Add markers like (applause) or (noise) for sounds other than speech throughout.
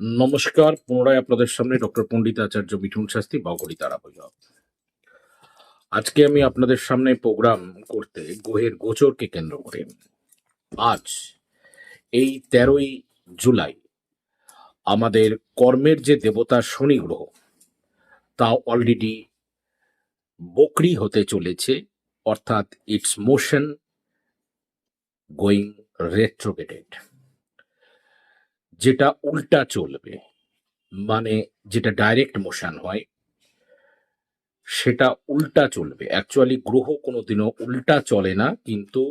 নমস্কার, পুনরায় আপনাদের সামনে ডক্টর পণ্ডিত আচার্য মিঠুন শাস্তি বাগড়ি তারা বৈভব আজকে আমি আপনাদের সামনে প্রোগ্রাম করতে গ্রহের গোচরকে কেন্দ্র করে। আজ, এই তেরোই জুলাই, আমাদের কর্মের যে দেবতা শনি গ্রহ, তা অলরেডি বকরি হতে চলেছে, অর্থাৎ ইটস মোশন গোয়িং রেট্রোগেটেড যেটা উল্টা চলবে মানে যেটা ডাইরেক্ট মোশন হয়, সেটা উল্টা চলবে। অ্যাকচুয়ালি গ্রহ কোনোদিনও উল্টা চলে না, কিন্তু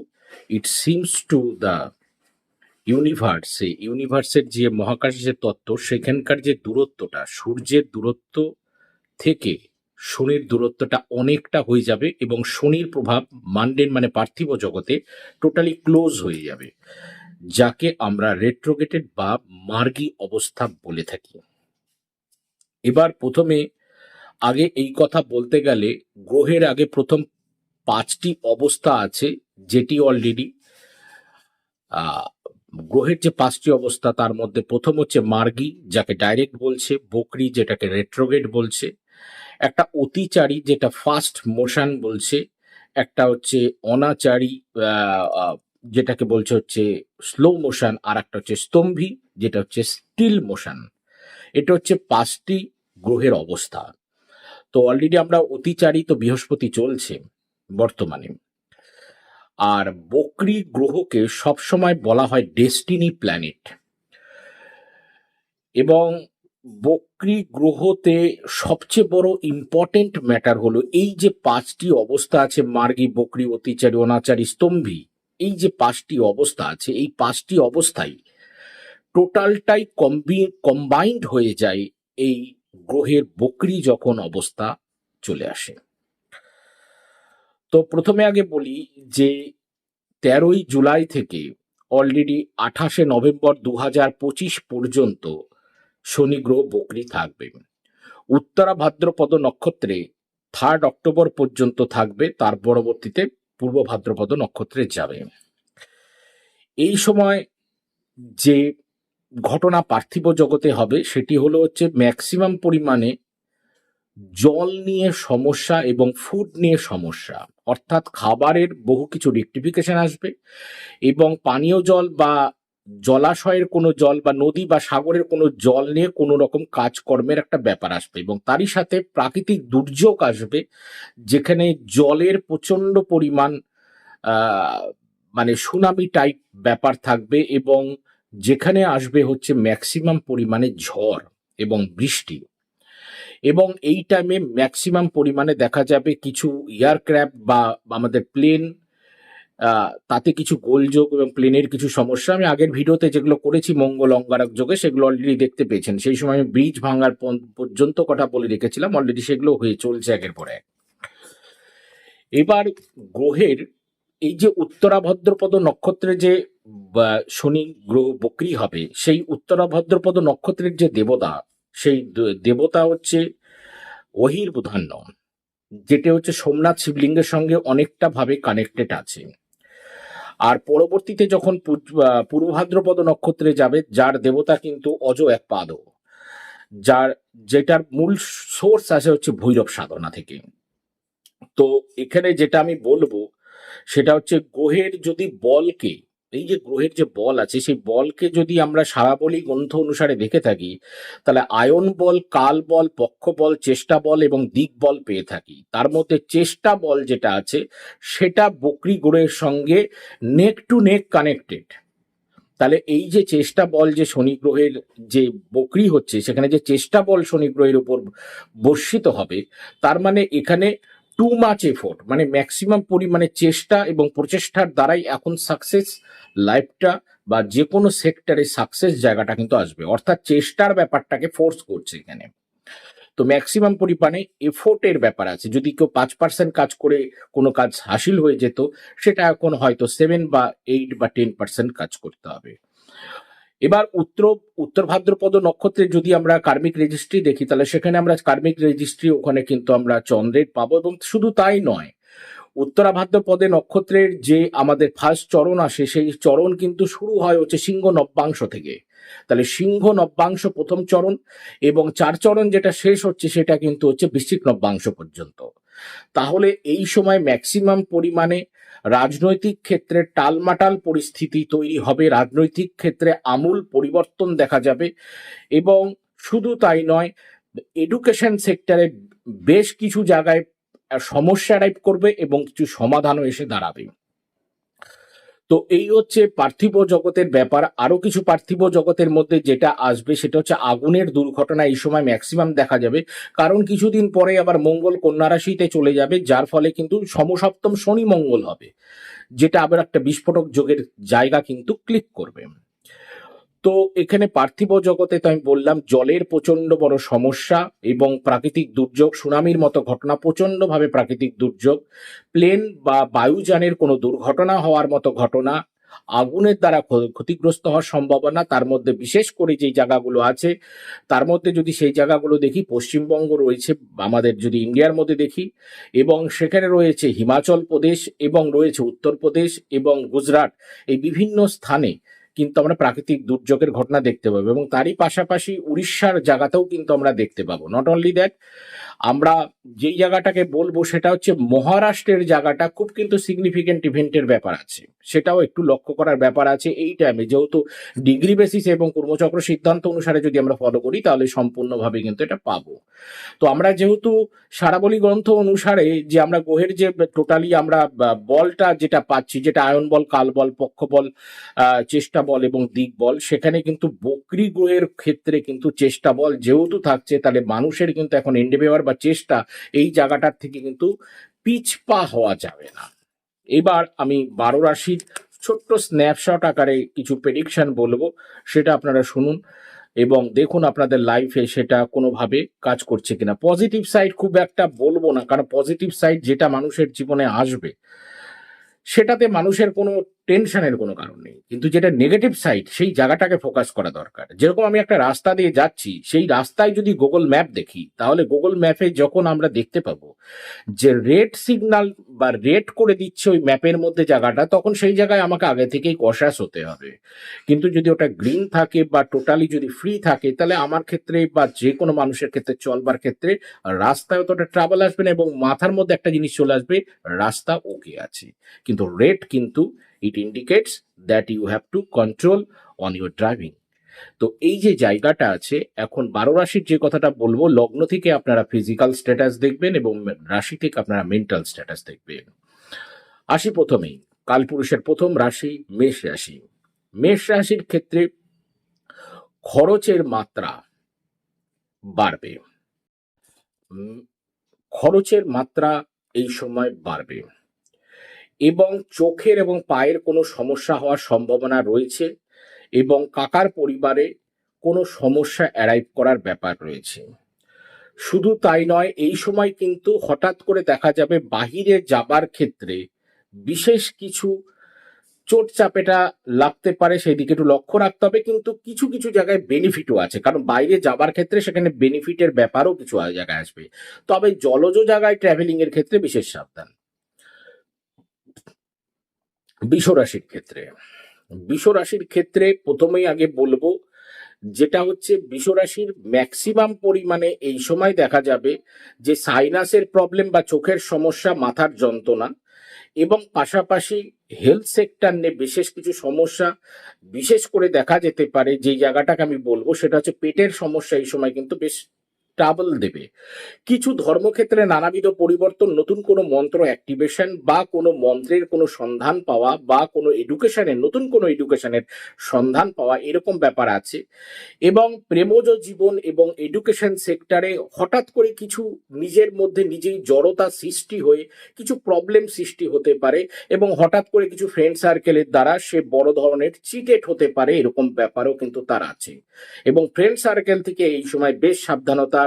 ইট সিমস টু দ্য ইউনিভার্সে ইউনিভার্সের যে মহাকাশের যে তত্ত্ব, সেখানকার যে দূরত্বটা, সূর্যের দূরত্ব থেকে শনির দূরত্বটা অনেকটা হয়ে যাবে এবং শনির প্রভাব মান্ডেন মানে পার্থিব জগতে টোটালি ক্লোজ হয়ে যাবে। যাকে আমরা রেট্রোগেটেড বা মার্গী অবস্থা বলে থাকি। এবার প্রথমে আগে এই কথা বলতে গেলে গ্রহের আগে প্রথম পাঁচটি অবস্থা আছে যেটি অলরেডি গ্রহের যে পাঁচটি অবস্থা তার মধ্যে প্রথম হচ্ছে মার্গি, যাকে ডাইরেক্ট বলছে, বকরি, যেটাকে রেট্রোগেট বলছে। একটা অতিচারী, যেটা ফাস্ট মোশন বলছে। একটা হচ্ছে অনাচারী যেটাকে বলছে হচ্ছে স্লো মোশন আর একটা হচ্ছে স্তম্ভী, যেটা হচ্ছে স্টিল মোশন এটা হচ্ছে পাঁচটি গ্রহের অবস্থা। তো অলরেডি আমরা অতিচারী তো বৃহস্পতি চলছে বর্তমানে। আর বকরি গ্রহকে সবসময় বলা হয় ডেস্টিনি প্ল্যানেট এবং বকরি গ্রহতে সবচেয়ে বড় ইম্পর্টেন্ট ম্যাটার হলো এই যে পাঁচটি অবস্থা আছে মার্গী, বকরি, অতিচারী, অনাচারী, স্তম্ভী এই যে পাঁচটি অবস্থা আছে, এই পাঁচটি অবস্থায় টোটালটাই কম্বি, কম্বাইন্ড হয়ে যায় এই গ্রহের বকরি যখন অবস্থা চলে আসে। তো প্রথমে আগে বলি যে তেরোই জুলাই থেকে অলরেডি আঠাশে নভেম্বর দু পর্যন্ত শনি গ্রহ বকরি থাকবে। উত্তরা ভাদ্রপদ নক্ষত্রে থার্ড অক্টোবর পর্যন্ত থাকবে, তার পরবর্তীতে পূর্ব ভাদ্রপদ নক্ষত্রে যাবে। এই সময় যে ঘটনা পার্থিব জগতে হবে সেটি হলো হচ্ছে ম্যাক্সিমাম পরিমাণে জল নিয়ে সমস্যা এবং ফুড নিয়ে সমস্যা। অর্থাৎ খাবারের বহু কিছু রেক্টিফিকেশন আসবে এবং পানীয় জল বা জলাশয়ের কোনো জল বা নদী বা সাগরের কোনো জল নিয়ে কোনো রকম কাজকর্মের একটা ব্যাপার আসবে এবং তারই সাথে প্রাকৃতিক দুর্যোগ আসবে যেখানে জলের প্রচণ্ড পরিমাণ মানে সুনামি টাইপ ব্যাপার থাকবে এবং যেখানে আসবে হচ্ছে ম্যাক্সিমাম পরিমাণে ঝড় এবং বৃষ্টি। এবং এই টাইমে ম্যাক্সিমাম পরিমাণে দেখা যাবে কিছু এয়ারক্রাফট বা আমাদের প্লেন তাতে কিছু গোলযোগ এবং প্লেনের কিছু সমস্যা। আমি আগের ভিডিওতে যেগুলো করেছি মঙ্গল অঙ্গারক যোগে, সেগুলো অলরেডি দেখতে পেয়েছেন। সেই সময় আমি ব্রিজ ভাঙার পর্যন্ত কথা বলে রেখেছিলাম অলরেডি সেগুলো হয়ে চলছে একের পর এক। এবার গ্রহের এই যে উত্তরা ভদ্রপদ নক্ষত্রে যে শনি, গ্রহ, বক্রি হবে, সেই উত্তরা ভদ্রপদ নক্ষত্রের যে দেবতা, সেই দেবতা হচ্ছে অহির বুধান্য যেটা হচ্ছে সোমনাথ শিবলিঙ্গের সঙ্গে অনেকটা ভাবে কানেক্টেড আছে। আর পরবর্তীতে যখন পূ- আহ, পূর্ব ভাদ্রপদ নক্ষত্রে যাবে যার দেবতা কিন্তু অজ এক পাদ। যার যেটার মূল সোর্স আছে হচ্ছে ভৈরব সাধনা থেকে। তো এখানে যেটা আমি বলব সেটা হচ্ছে গ্রহের যদি বলকে এই যে গ্রহের যে বল আছে, সেই বলকে যদি আমরা সারাবলী গ্রন্থ অনুসারে দেখে থাকি, তাহলে আয়ন বল, কাল বল, পক্ষ বল, চেষ্টা বল এবং দিক বল পেয়ে থাকি। তার মধ্যে চেষ্টা বল যেটা আছে, সেটা বকরি গ্রহের সঙ্গে নেক টু নেক কানেক্টেড তাহলে এই যে চেষ্টা বল যে শনি গ্রহের যে বকরি হচ্ছে, সেখানে যে চেষ্টা বল শনি গ্রহের উপর বর্ষিত হবে, তার মানে এখানে টু মাচ এফোর্ট মানে ম্যাক্সিমাম পরিমাণে চেষ্টা এবং প্রচেষ্টার দ্বারাই এখন সাকসেস লাইফটা বা যে কোনো সেক্টরে সাকসেস জায়গাটা কিন্তু আসবে। অর্থাৎ চেষ্টার ব্যাপারটাকে ফোর্স করছে এখানে। তো ম্যাক্সিমাম পরিমাণে এফোর্টের ব্যাপার আছে। যদি কেউ পাঁচ পার্সেন্ট কাজ করে কোনো কাজ হাসিল হয়ে যেত, সেটা এখন হয়তো সেভেন বা এইট বা টেন পার্সেন্ট কাজ করতে হবে। এবার উত্তর উত্তর ভাদ্রপদ নক্ষত্রে যদি আমরা কার্মিক রেজিস্ট্রি দেখি, তাহলে সেখানে আমরা কার্মিক রেজিস্ট্রি ওখানে কিন্তু আমরা চন্দ্রের পাবো এবং শুধু তাই নয়, উত্তরা ভাদ্রপদে নক্ষত্রের যে আমাদের ফার্স্ট চরণ আসে, সেই চরণ কিন্তু শুরু হয় হচ্ছে সিংহ নব্যাংশ থেকে। তাহলে সিংহ নব্যাংশ প্রথম চরণ এবং চার চরণ যেটা শেষ হচ্ছে, সেটা কিন্তু হচ্ছে বৃশ্চিক নব্যাংশ পর্যন্ত। তাহলে এই সময় ম্যাক্সিমাম পরিমাণে রাজনৈতিক ক্ষেত্রে টালমাটাল পরিস্থিতি তৈরি হবে। রাজনৈতিক ক্ষেত্রে আমূল পরিবর্তন দেখা যাবে এবং শুধু তাই নয় এডুকেশন সেক্টরে বেশ কিছু জায়গায় সমস্যা টাইপ করবে এবং কিছু সমাধানও এসে দাঁড়াবে। তো এই হচ্ছে পার্থিব জগতের ব্যাপার। আরও কিছু পার্থিব জগতের মধ্যে যেটা আসবে, সেটা হচ্ছে আগুনের দুর্ঘটনা এই সময় ম্যাক্সিমাম দেখা যাবে। কারণ কিছুদিন পরে আবার মঙ্গল কন্যা রাশিতে চলে যাবে, যার ফলে কিন্তু সমসপ্তম শনি মঙ্গল হবে, যেটা আবার একটা বিস্ফোরক যোগের জায়গা কিন্তু ক্লিক করবে। তো এখানে পার্থিব জগতে তো আমি বললাম, জলের প্রচণ্ড বড় সমস্যা এবং প্রাকৃতিক দুর্যোগ, সুনামির মতো ঘটনা প্রচন্ডভাবে প্রাকৃতিক দুর্যোগ, প্লেন বা বায়ুযানের কোনো দুর্ঘটনা হওয়ার মতো ঘটনা, আগুনের দ্বারা ক্ষতিগ্রস্ত হওয়ার সম্ভাবনা, তার মধ্যে বিশেষ করে যেই জায়গাগুলো আছে, তার মধ্যে যদি সেই জায়গাগুলো দেখি, পশ্চিমবঙ্গ রয়েছে, আমাদের যদি ইন্ডিয়ার মধ্যে দেখি, এবং সেখানে রয়েছে হিমাচল প্রদেশ এবং রয়েছে উত্তরপ্রদেশ এবং গুজরাট, এই বিভিন্ন স্থানে কিন্তু আমরা প্রাকৃতিক দুর্যোগের ঘটনা দেখতে পাবো এবং তারই পাশাপাশি উড়িষ্যার জায়গাতেও কিন্তু আমরা দেখতে পাবো। নট অনলি দ্যাট আমরা যেই জায়গাটাকে বলব সেটা হচ্ছে মহারাষ্ট্রের জায়গাটা খুব কিন্তু সিগনিফিকেন্ট ইভেন্টের ব্যাপার আছে। সেটাও একটু লক্ষ্য করার ব্যাপার আছে এই টাইমে যেহেতু ডিগ্রি বেসিস এবং কর্মচক্র সিদ্ধান্ত অনুসারে যদি আমরা ফলো করি, তাহলে সম্পূর্ণভাবে কিন্তু এটা পাবো। তো আমরা যেহেতু সারাবলী গ্রন্থ অনুসারে যে আমরা গ্রহের যে টোটালি আমরা বলটা যেটা পাচ্ছি, যেটা আয়ন বল, কাল বল, পক্ষ বল চেষ্টা বল এবং দিক বল, সেখানে কিন্তু বকরি গ্রহের ক্ষেত্রে কিন্তু চেষ্টা বল যেহেতু থাকছে, তাহলে মানুষের কিন্তু এখন এন্ডেভেয়ার বা চেষ্টা এই জায়গাটার থেকে কিন্তু পিছপা হওয়া যাবে না। এবার আমি বারো রাশির ছোট্ট স্ন্যাপশট আকারে কিছু প্রেডিকশন বলব, সেটা আপনারা শুনুন এবং দেখুন আপনাদের লাইফে সেটা কোনোভাবে কাজ করছে কিনা। পজিটিভ সাইড খুব একটা বলব না, কারণ পজিটিভ সাইড যেটা মানুষের জীবনে আসবে, সেটাতে মানুষের কোনো টেনশনের কোনো কারণ নেই। কিন্তু যেটা নেগেটিভ সাইড সেই জায়গাটাকে ফোকাস করা দরকার। যেরকম আমি একটা রাস্তা দিয়ে যাচ্ছি, সেই রাস্তায় যদি গুগল ম্যাপ দেখি, তাহলে গুগল ম্যাপে যখন আমরা দেখতে পাবো যে রেড সিগন্যাল বা রেড করে দিচ্ছে ওই ম্যাপের মধ্যে জায়গাটা, তখন সেই জায়গায় আমাকে আগে থেকেই কষাস হতে হবে। কিন্তু যদি ওটা গ্রিন থাকে বা টোটালি যদি ফ্রি থাকে, তাহলে আমার ক্ষেত্রে বা যে কোনো মানুষের ক্ষেত্রে, চলবার ক্ষেত্রে রাস্তায় অতটা ট্রাভেল আসবে না এবং মাথার মধ্যে একটা জিনিস চলে আসবে, রাস্তা ওকে আছে। কিন্তু রেড কিন্তু it indicates that you have to control on your driving তো এই যে জায়গাটা আছে, এখন বারো রাশির যে কথাটা বলব, লগ্ন থেকে আপনারা ফিজিক্যাল স্ট্যাটাস দেখবেন এবং রাশি থেকে আপনারা মেন্টাল স্ট্যাটাস দেখবেন। আসি প্রথমেই কালপুরুষের প্রথম রাশি, মেষ রাশি। মেষ রাশির ক্ষেত্রে খরচের মাত্রা বাড়বে। খরচের মাত্রা এই সময় বাড়বে। এবং চোখের এবং পায়ের কোনো সমস্যা হওয়ার সম্ভাবনা রয়েছে এবং কাকার পরিবারে কোনো সমস্যা অ্যারাইভ করার ব্যাপার রয়েছে। শুধু তাই নয়, এই সময় কিন্তু হঠাৎ করে দেখা যাবে বাহিরে যাবার ক্ষেত্রে বিশেষ কিছু চোট চাপেটা লাগতে পারে সেই দিকে একটু লক্ষ্য রাখতে হবে। কিন্তু কিছু কিছু জায়গায় বেনিফিটও আছে। কারণ বাইরে যাবার ক্ষেত্রে সেখানে বেনিফিটের ব্যাপারও কিছু জায়গায় আসবে। তবে জলজ জায়গায় ট্রাভেলিং এর ক্ষেত্রে বিশেষ সাবধান। বিশ্বরাশির ক্ষেত্রে। বিশ্বরাশির ক্ষেত্রে প্রথমেই আগে বলব, যেটা হচ্ছে বিশ্বরাশির ম্যাক্সিমাম পরিমাণে এই সময় দেখা যাবে যে সাইনাসের প্রবলেম বা চোখের সমস্যা মাথার যন্ত্রণা এবং পাশাপাশি হেলথ সেক্টর নিয়ে বিশেষ কিছু সমস্যা বিশেষ করে দেখা যেতে পারে যে জায়গাটাকে আমি বলব সেটা হচ্ছে পেটের সমস্যা এই সময় কিন্তু বেশ ট্রাবল দেবে। কিছু ধর্মক্ষেত্রে নানাবিধ পরিবর্তন, নতুন কোনো মন্ত্র অ্যাক্টিভেশন বা কোনো মন্ত্রের কোনো সন্ধান পাওয়া বা কোনো এডুকেশনের নতুন কোনো এডুকেশনের সন্ধান পাওয়া এরকম ব্যাপার আছে। এবং প্রেমজ জীবন এবং এডুকেশন সেক্টরে হঠাৎ করে কিছু নিজের মধ্যে নিজেই জড়তা সৃষ্টি হয়ে কিছু প্রবলেম সৃষ্টি হতে পারে এবং হঠাৎ করে কিছু ফ্রেন্ড সার্কেলের দ্বারা সে বড় ধরনের চিটেট হতে পারে এরকম ব্যাপারও কিন্তু তার আছে। এবং ফ্রেন্ড সার্কেল থেকে এই সময় বেশ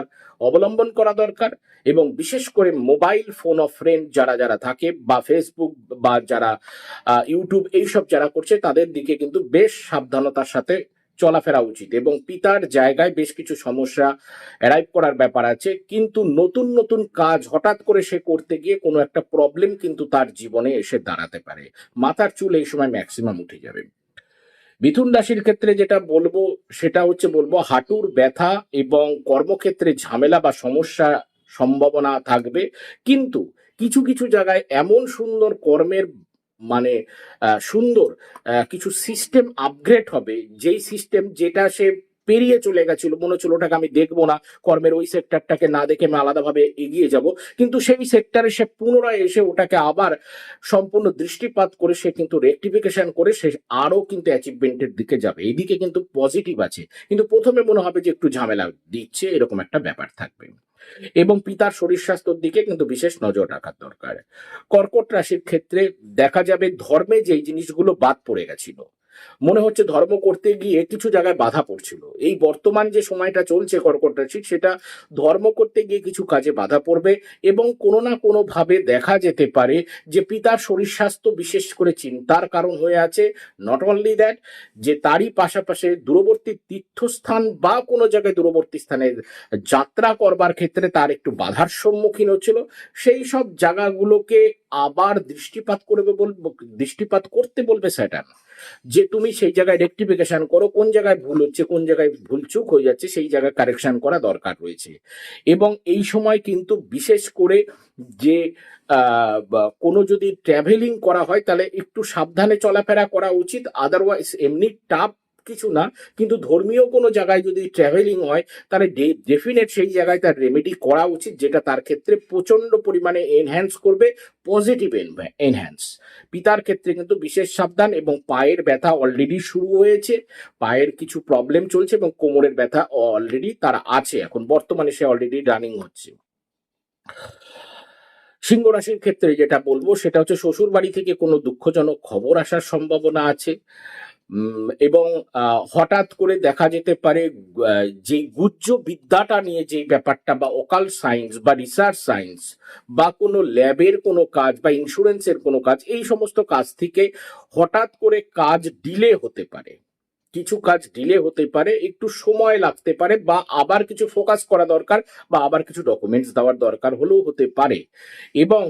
সাবধানতার অবলম্বন করা দরকার এবং বিশেষ করে মোবাইল ফোন অফ ফ্রেন্ড যারা যারা থাকে বা ফেসবুক বা যারা ইউটিউব এইসব যারা করছে তাদের দিকে কিন্তু বেশ সাবধানতার সাথে চলাফেরা উচিত এবং পিতার জায়গায় বেশ কিছু সমস্যা অ্যারাইভ করার ব্যাপার আছে। কিন্তু নতুন নতুন কাজ হঠাৎ করে সে করতে গিয়ে কোনো একটা প্রবলেম কিন্তু তার জীবনে এসে দাঁড়াতে পারে। মাথার চুল এই সময় ম্যাক্সিমাম উঠে যাবে। মিথুন রাশির ক্ষেত্রে যেটা বলব, সেটা হচ্ছে বলব হাঁটুর ব্যথা এবং কর্মক্ষেত্রে ঝামেলা বা সমস্যা সম্ভাবনা থাকবে। কিন্তু কিছু কিছু জায়গায় এমন সুন্দর কর্মের মানে সুন্দর কিছু সিস্টেম আপগ্রেড হবে। যেই সিস্টেম যেটা সে পেরিয়ে চলে গেছিল। মনে হচ্ছিল ওটাকে আমি দেখব না। কর্মের ওই সেক্টরটাকে না দেখে আমি আলাদাভাবে এগিয়ে যাব। কিন্তু সেই সেক্টরে সে পুনরায় এসে ওটাকে আবার সম্পূর্ণ দৃষ্টিপাত করে সে কিন্তু রেকটিফিকেশন করে সে আরও কিন্তু অ্যাচিভমেন্টের দিকে যাবে। এইদিকে কিন্তু পজিটিভ আছে। কিন্তু প্রথমে মনে হবে যে একটু ঝামেলা দিচ্ছে, এরকম একটা ব্যাপার থাকবে। এবং পিতার শরীর স্বাস্থ্যের দিকে কিন্তু বিশেষ নজর রাখার দরকার। কর্কট রাশির ক্ষেত্রে দেখা যাবে ধর্মে যেই জিনিসগুলো বাদ পড়ে গেছিল মনে হচ্ছে ধর্ম করতে গিয়ে কিছু জায়গায় বাধা পড়ছিল। এই বর্তমান যে সময়টা চলছে কর্কট সেটা ধর্ম করতে গিয়ে কিছু কাজে বাধা পড়বে এবং কোনো না কোনো ভাবে দেখা যেতে পারে যে পিতার শরীর স্বাস্থ্য বিশেষ করে চিন্তার কারণ হয়ে আছে। নট অনলি দ্যাট যে তারই পাশাপাশি দূরবর্তী তীর্থস্থান বা কোনো জায়গায় দূরবর্তী স্থানে যাত্রা করবার ক্ষেত্রে তার একটু বাধার সম্মুখীন হচ্ছিল। সেই সব জায়গাগুলোকে আবার দৃষ্টিপাত করবে বলব দৃষ্টিপাত করতে বলবে স্যাটার্ন যে তুমি সেই জায়গায় রেক্টিফিকেশন করো, কোন জায়গায় ভুল হচ্ছে, কোন জায়গায় ভুল চুক হয়ে যাচ্ছে, সেই জায়গায় কারেকশন করা দরকার রয়েছে। এবং এই সময় কিন্তু বিশেষ করে যে কোনো যদি ট্রাভেলিং করা হয়, তাহলে একটু সাবধানে চলাফেরা করা উচিত আদারওয়াইজ এমনি টাফ কিছু না, কিন্তু ধর্মীয় কোনো জায়গায় যদি ট্রাভেলিং হয়, তাহলে ডেফিনেট সেই জায়গায় তার রেমেডি করা উচিত, যেটা তার ক্ষেত্রে প্রচণ্ড পরিমাণে এনহ্যান্স করবে পজিটিভ এনহ্যান্স পিতার ক্ষেত্রে কিন্তু বিশেষ সাবধান এবং পায়ের ব্যথা অলরেডি শুরু হয়েছে, পায়ের কিছু প্রবলেম চলছে এবং কোমরের ব্যথা অলরেডি তার আছে, এখন বর্তমানে সে অলরেডি রানিং হচ্ছে। সিংহ রাশির ক্ষেত্রে যেটা বলব, সেটা হচ্ছে শ্বশুর বাড়ি থেকে কোনো দুঃখজনক খবর আসার সম্ভাবনা আছে। এবং হঠাৎ করে দেখা যেতে পারে যে গুজ্জ বিদ্যাটা নিয়ে যে ব্যাপারটা বা অকাল সায়েন্স বা রিসার্চ সায়েন্স বা কোনো ল্যাবের কোনো কাজ বা ইন্স্যুরেন্সের কোনো কাজ, এই সমস্ত কাজ থেকে হঠাৎ করে কাজ ডিলে হতে পারে। কিছু কাজ ডিলে হতে পারে, একটু সময় লাগতে পারে বা আবার কিছু ফোকাস করা দরকার বা আবার কিছু ডকুমেন্টস দেওয়ার দরকার হলেও হতে পারে। এবং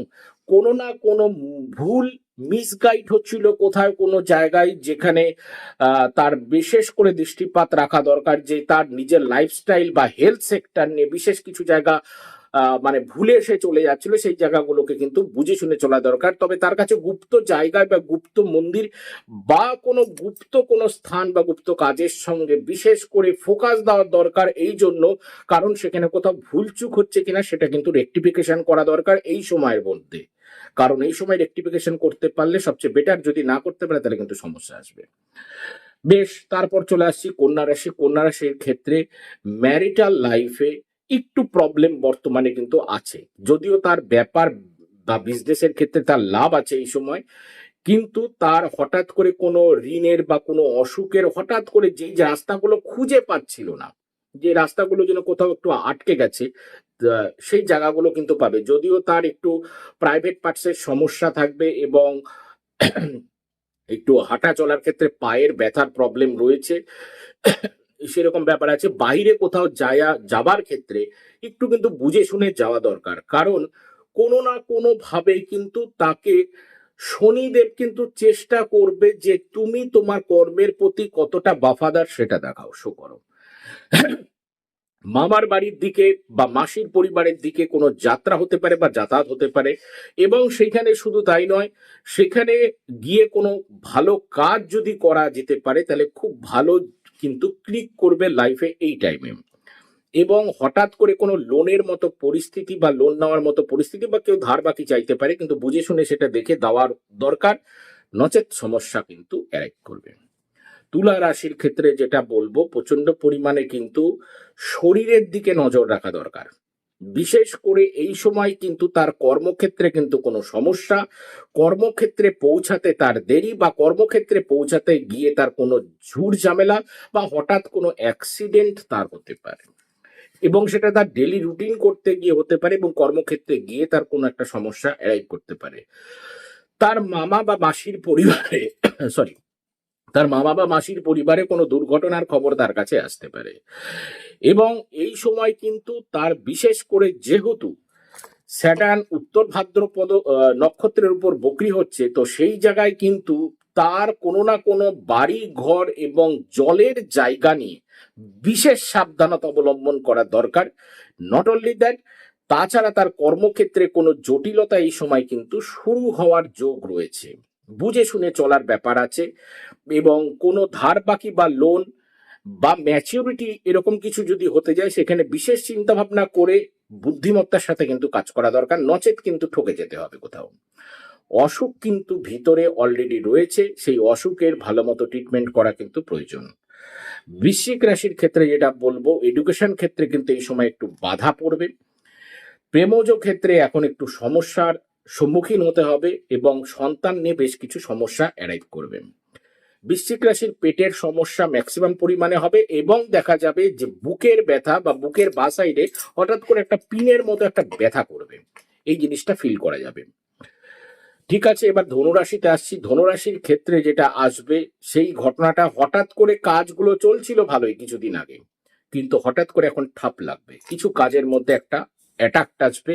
কোনো না কোনো ভুল মিসগাইড হচ্ছিল কোথায় কোনো জায়গায় যেখানে তার বিশেষ করে দৃষ্টিপাত রাখা দরকার যে তার নিজের লাইফস্টাইল বা হেলথ সেক্টর নিয়ে বিশেষ কিছু জায়গা মানে ভুলে সে চলে যাচ্ছিল, সেই জায়গাগুলোকে কিন্তু বুঝে শুনে চলা দরকার। তবে তার কাছে গুপ্ত জায়গায় বা গুপ্ত মন্দির বা কোনো গুপ্ত কোনো স্থান বা গুপ্ত কাজের সঙ্গে বিশেষ করে ফোকাস দেওয়ার দরকার এই জন্য, কারণ সেখানে কোথাও ভুলচুক হচ্ছে কিনা সেটা কিন্তু রেকটিফিকেশন করা দরকার এই সময়ের মধ্যে। কারণ এই সময় রেকটিফিকেশন করতে পারলে সবচেয়ে বেটার যদি না করতে পারে, তাহলে কিন্তু সমস্যা আসবে। বেশ, তারপর চলে আসছি কন্যা রাশি। কন্যা রাশির ক্ষেত্রে ম্যারিটাল লাইফে একটু প্রবলেম বর্তমানে কিন্তু আছে। যদিও তার ব্যাপার বা বিজনেসের ক্ষেত্রে তার লাভ আছে এই সময়, কিন্তু তার হঠাৎ করে কোনো ঋণের বা কোনো অসুখের হঠাৎ করে যেই যে রাস্তাগুলো খুঁজে পাচ্ছিল না, যে রাস্তাগুলো যেন কোথাও একটু আটকে গেছে সেই জায়গাগুলো কিন্তু পাবে। যদিও তার একটু প্রাইভেট পার্টসের সমস্যা থাকবে এবং (clears throat) একটু হাঁটা চলার ক্ষেত্রে পায়ের ব্যথার প্রবলেম রয়েছে। (clears throat) সেরকম ব্যাপার আছে। বাইরে কোথাও যায়া, যাবার ক্ষেত্রে একটু কিন্তু বুঝে শুনে যাওয়া দরকার। কারণ কোনো না কোনো ভাবে কিন্তু তাকে শনিদেব কিন্তু চেষ্টা করবে যে তুমি তোমার কর্মের প্রতি কতটা বাফাদার সেটা দেখাও। শো করো। (clears throat) মামার বাড়ির দিকে বা মাসির পরিবারের দিকে কোনো যাত্রা হতে পারে বা যাতায়াত হতে পারে, এবং সেখানে শুধু তাই নয়, সেখানে গিয়ে কোনো ভালো কাজ যদি করা যেতে পারে, তাহলে খুব ভালো কিন্তু ক্লিক করবে লাইফে এই টাইমে এবং হঠাৎ করে কোনো লোনের মতো পরিস্থিতি বা লোন নেওয়ার মতো পরিস্থিতি বা কেউ ধার বাকি চাইতে পারে, কিন্তু বুঝে শুনে সেটা দেখে দেওয়ার দরকার নচেত সমস্যা কিন্তু অ্যারাইভ করবে। তুলা রাশির ক্ষেত্রে যেটা বলব প্রচণ্ড পরিমাণে কিন্তু শরীরের দিকে নজর রাখা দরকার। বিশেষ করে এই সময় কিন্তু তার কর্মক্ষেত্রে কিন্তু কোনো সমস্যা। কর্মক্ষেত্রে পৌঁছাতে তার দেরি বা কর্মক্ষেত্রে পৌঁছাতে গিয়ে তার কোনো ঝুট ঝামেলা বা হঠাৎ কোনো অ্যাক্সিডেন্ট তার হতে পারে। এবং সেটা তার ডেলি রুটিন করতে গিয়ে হতে পারে এবং কর্মক্ষেত্রে গিয়ে তার কোনো একটা সমস্যা অ্যারাইভ করতে পারে। তার মামা বা মাসির পরিবারে, (coughs) সরি তার মামা বা মাসির পরিবারে কোনো দুর্ঘটনার খবর তার কাছে আসতে পারে। এবং এই সময় কিন্তু তার বিশেষ করে যেহেতু স্যাটার্ন উত্তর ভাদ্রপদ নক্ষত্রের উপর বকরি হচ্ছে, তো সেই জায়গায় কিন্তু তার কোনো না কোনো বাড়ি, ঘর এবং জলের জায়গা নিয়ে বিশেষ সাবধানতা অবলম্বন করা দরকার। নট অনলি দ্যাট তাছাড়া তার কর্মক্ষেত্রে কোনো জটিলতা এই সময় কিন্তু শুরু হওয়ার যোগ রয়েছে। বুঝে শুনে চলার ব্যাপার আছে এবং কোনো ধার বাকি বা লোন বা ম্যাচিউরিটি এরকম কিছু যদি হতে যায়, সেখানে বিশেষ চিন্তা ভাবনা করে বুদ্ধিমত্তার সাথে কিন্তু কাজ করা দরকার। নচেত কিন্তু ঠকে যেতে হবে কোথাও। অসুখ কিন্তু ভিতরে অলরেডি রয়েছে, সেই অসুখের ভালো মতো ট্রিটমেন্ট করা কিন্তু প্রয়োজন। বৃশ্চিক রাশির ক্ষেত্রে যেটা বলব এডুকেশন ক্ষেত্রে কিন্তু এই সময় একটু বাধা পড়বে। প্রেমজ ক্ষেত্রে এখন একটু সমস্যার সম্মুখীন হতে হবে এবং সন্তান নিয়ে বেশ কিছু সমস্যা অ্যারাইভ করবে। বৃশ্চিক রাশির পেটের সমস্যা ম্যাক্সিমাম পরিমাণে হবে এবং দেখা যাবে যে বুকের ব্যথা বা বুকের বা সাইডে হঠাৎ করে একটা পিনের মতো একটা ব্যথা করবে। এই জিনিসটা ফিল করা যাবে। ঠিক আছে, এবার ধনুরাশিতে আসছি। ধনুরাশির ক্ষেত্রে যেটা আসবে, সেই ঘটনাটা হঠাৎ করে কাজগুলো চলছিল ভালোই কিছুদিন আগে। কিন্তু হঠাৎ করে এখন ঠাপ লাগবে। কিছু কাজের মধ্যে একটা অ্যাটাক্ট আসবে।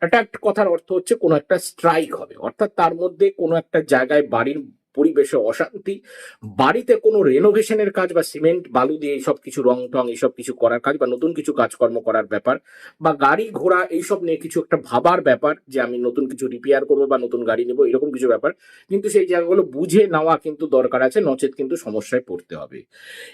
অ্যাটাক্ট কথার অর্থ হচ্ছে কোনো একটা স্ট্রাইক হবে। অর্থাৎ তার মধ্যে কোনো একটা জায়গায় বাড়ির পরিবেশে অশান্তি, বাড়িতে কোনো রেনোভেশনের কাজ বা সিমেন্ট বালু দিয়ে এইসব কিছু, রং টং এইসব কিছু করার কাজ বা নতুন কিছু কাজকর্ম করার ব্যাপার বা গাড়ি ঘোড়া এইসব নিয়ে কিছু একটা ভাবার ব্যাপার যে আমি নতুন কিছু রিপেয়ার করব বা নতুন গাড়ি নেব, এরকম কিছু ব্যাপার। কিন্তু সেই জায়গাগুলো বুঝে নেওয়া কিন্তু দরকার আছে, নচেত কিন্তু সমস্যায় পড়তে হবে।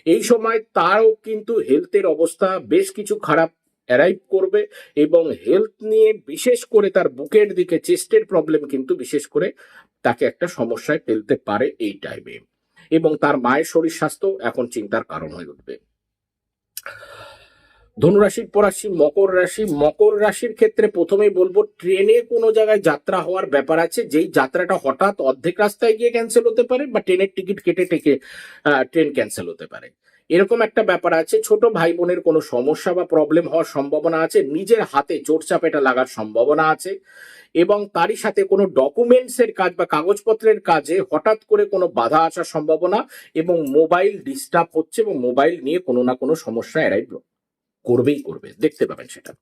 এই সময় তারও কিন্তু হেলথের অবস্থা বেশ কিছু খারাপ অ্যারাইভ করবে এবং হেলথ নিয়ে বিশেষ করে তার বুকের দিকে চেস্টের প্রবলেম কিন্তু বিশেষ করে তাকে একটা সমস্যায় ফেলতে পারে এই টাইমে এবং তার মায়ের শরীর স্বাস্থ্য এখন চিন্তার কারণ হয়ে উঠবে। ধনুরাশির পরাশি, মকর রাশি, মকর রাশির ক্ষেত্রে প্রথমেই বলব, ট্রেনে কোনো জায়গায় যাত্রা হওয়ার ব্যাপার আছে, যেই যাত্রাটা হঠাৎ অর্ধেক রাস্তায় গিয়ে ক্যান্সেল হতে পারে বা ট্রেনের টিকিট কেটে টেকে ট্রেন ক্যান্সেল হতে পারে। এরকম একটা ব্যাপার আছে, ছোট ভাই বোনের কোনো সমস্যা বা প্রবলেম হওয়ার সম্ভাবনা আছে, নিজের হাতে চোট চাপেটা লাগার সম্ভাবনা আছে এবং তারই সাথে কোনো ডকুমেন্টসের কাজ বা কাগজপত্রের কাজে হঠাৎ করে কোনো বাধা আসার সম্ভাবনা এবং মোবাইল ডিস্টার্ব হচ্ছে এবং মোবাইল নিয়ে কোনো না কোনো সমস্যা এরাই করবেই করবে, দেখতে পাবেন সেটা।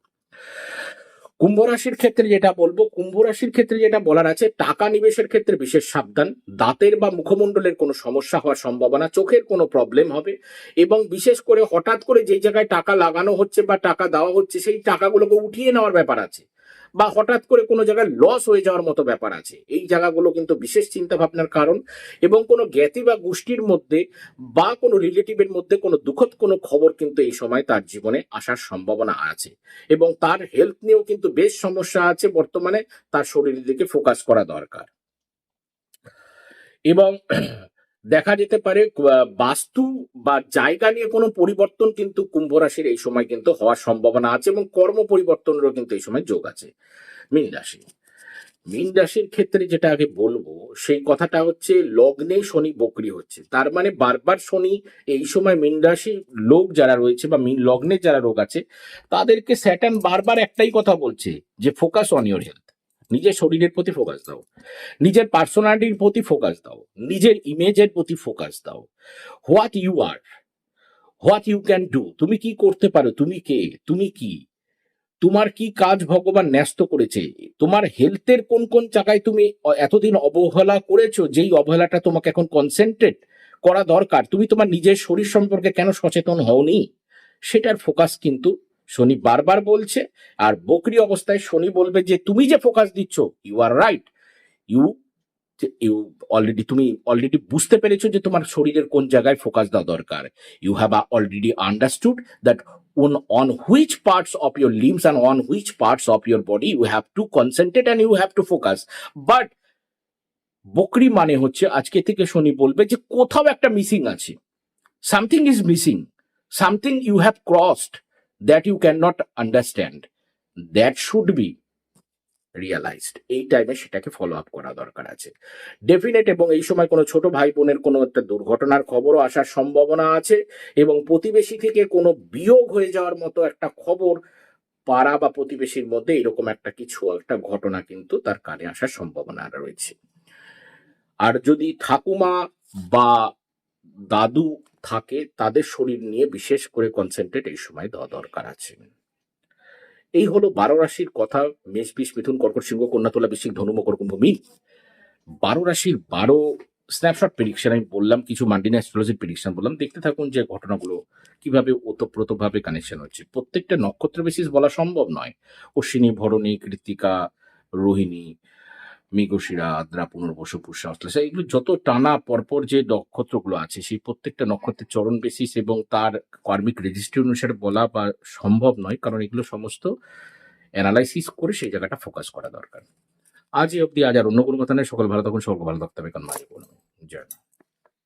কুম্ভ রাশির ক্ষেত্রে যেটা বলব, কুম্ভ রাশির ক্ষেত্রে যেটা বলার আছে, টাকা নিবেশের ক্ষেত্রে বিশেষ সাবধান। দাঁতের বা মুখমণ্ডলের কোনো সমস্যা হওয়ার সম্ভাবনা, চোখের কোনো প্রবলেম হবে এবং বিশেষ করে হঠাৎ করে যে জায়গায় টাকা লাগানো হচ্ছে বা টাকা দেওয়া হচ্ছে, সেই টাকাগুলোকে উঠিয়ে নেওয়ার ব্যাপার আছে। বা হঠাৎ করে কোনো জায়গায় লস হয়ে যাওয়ার মতো ব্যাপার আছে। এই জায়গাগুলো কিন্তু বিশেষ চিন্তা ভাবনার কারণ এবং কোনো জ্ঞাতি বা গোষ্ঠীর মধ্যে বা কোনো রিলেটিভের মধ্যে কোনো দুঃখদ কোনো খবর কিন্তু এই সময় তার জীবনে আসার সম্ভাবনা আছে এবং তার হেলথ নিয়েও কিন্তু বেশ সমস্যা আছে বর্তমানে। তার শরীরের দিকে ফোকাস করা দরকার। এবং দেখা যেতে পারে বাস্তু বা জায়গা নিয়ে কোনো পরিবর্তন কিন্তু কুম্ভ রাশির এই সময় কিন্তু হওয়ার সম্ভাবনা আছে এবং কর্ম পরিবর্তনেরও কিন্তু এই সময় যোগ আছে। মীন রাশি। মীন রাশির ক্ষেত্রে যেটা আগে বলব, সেই কথাটা হচ্ছে লগ্নে শনি বকরি হচ্ছে। তার মানে বারবার শনি এই সময় মীন রাশির লোক যারা রয়েছে বা মীন লগ্নে যারা রোগ আছে, তাদেরকে স্যাটার্ন বারবার একটাই কথা বলছে যে ফোকাস অন ইওর হেলথ নিজের শরীরের প্রতি ফোকাস দাও। নিজের পার্সোনালিটির প্রতি ফোকাস দাও। নিজের ইমেজের প্রতি ফোকাস দাও। What you are what you can do তুমি কি করতে পারো, তুমি কে, তুমি কি? তোমার কি কাজ ভগবান ন্যস্ত করেছে? তোমার হেলথের কোন কোন জায়গায় তুমি এতদিন অবহেলা করেছ, যেই অবহেলাটা তোমাকে এখন কনসেন্ট্রেট করা দরকার, তুমি তোমার নিজের শরীর সম্পর্কে কেন সচেতন হওনি? সেটার ফোকাস কিন্তু শনি বারবার বলছে, আর বকরি অবস্থায় শনি বলবে যে, তুমি যে ফোকাস দিচ্ছ you are right you you already তুমি অলরেডি বুঝতে পেরেছ যে তোমার শরীরের কোন জায়গায় ফোকাস দেওয়া দরকার। You have a already understood that on on which parts of your limbs and on which parts of your body you have to concentrate and you have to focus. But বকরি মানে হচ্ছে, আজকে থেকে শনি বলবে যে, কোথাও একটা মিসিং আছে। Something is missing something you have crossed that you can not understand that should be realized এই টাইমে সেটাকে ফলো আপ করা দরকার আছে। ডেফিনেট এবং এই সময় কোনো ছোট ভাই বোনের কোনো একটা দুর্ঘটনার খবরও আসার সম্ভাবনা আছে এবং প্রতিবেশী থেকে কোনো বিয়োগ হয়ে যাওয়ার মতো একটা খবর পাড়া বা প্রতিবেশীর মধ্যে এরকম একটা কিছু, একটা ঘটনা কিন্তু তার কানে আসার সম্ভাবনা রয়েছে। আর যদি ঠাকুমা বা দাদু থাকে, তাদের শরীর নিয়ে বিশেষ করে কনসেন্ট্রেট এই সময় দেওয়া দরকার আছে। এই হলো বারো রাশির কথা। মেষ, বিষ, মিথুন, কর্কট সিংহ কন্যা তোলা বৃশ্চিক, ধনু, মকর কুম্ভ মিন বারো রাশির বারো স্ন্যাপশট প্রেডিকশন আমি বললাম কিছু মান্ডিন অ্যাস্ট্রোলজির প্রেডিকশন বললাম। দেখতে থাকুন যে ঘটনাগুলো কীভাবে ওতপ্রোতভাবে কানেকশন হচ্ছে। প্রত্যেকটা নক্ষত্র বেসিস বলা সম্ভব নয়। অশ্বিনী, ভরণী, কৃত্তিকা, রোহিণী মৃগশিরা, আদ্রা পুনর্বশ পুষা অশ্লেষা এগুলো যত টানা পরপর যে নক্ষত্রগুলো আছে, সেই প্রত্যেকটা নক্ষত্রের চরণ বেসিস এবং তার কর্মিক রেজিস্ট্রি অনুসারে বলা বা সম্ভব নয়, কারণ এগুলো সমস্ত অ্যানালাইসিস করে সেই জায়গাটা ফোকাস করা দরকার। আজ অবধি আজ আর অন্য কোনো কথা নেই। সকল ভালো থাকুন সকল ভালো থাকতে হবে। কারণ মাঝে কোনো। জয়।